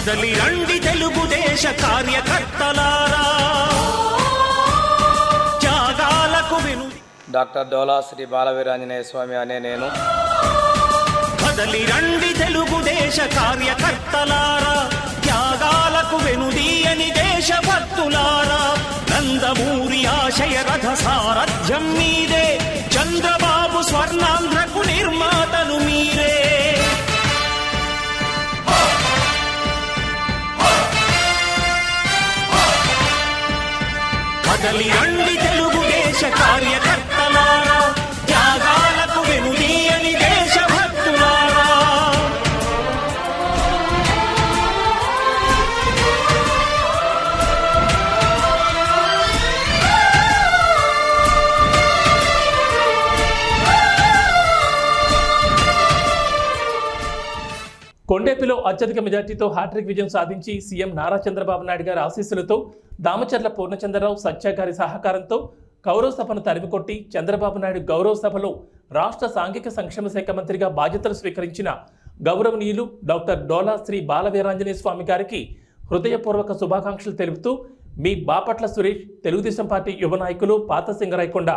కదలి రండి తెలుగుదేశ కార్యకర్తలారా. త్యాగాలకు విను. డాక్టర్ డోలా శ్రీ బాలవీరాంజనేయ స్వామి అనే నేను. కదలి రండి తెలుగుదేశ కార్యకర్తలారా. త్యాగాలకు వెనుదీయని దేశభక్తులారా. నందమూరి ఆశయ రథ సారథ్యం మీదే. చంద్రబాబు కదలి రండి తెలుగుదేశ కార్యక్రమం కొండేపిలో అత్యధిక మెజార్టీతో హ్యాట్రిక్ విజయం సాధించి సీఎం నారా చంద్రబాబు నాయుడు గారి ఆశీస్సులతో దామచర్ల పూర్ణచంద్రరావు సత్య గారి సహకారంతో గౌరవ సభను తరిమికొట్టి చంద్రబాబు నాయుడు గౌరవ సభలో రాష్ట్ర సాంఘిక సంక్షేమ శాఖ మంత్రిగా బాధ్యతలు స్వీకరించిన గౌరవనీయులు డాక్టర్ డోలా శ్రీ బాలవీరాంజనేయ స్వామి గారికి హృదయపూర్వక శుభాకాంక్షలు తెలుపుతూ మీ బాపట్ల సురేష్ తెలుగుదేశం పార్టీ యువ నాయకులు పాత సింగరాయకొండ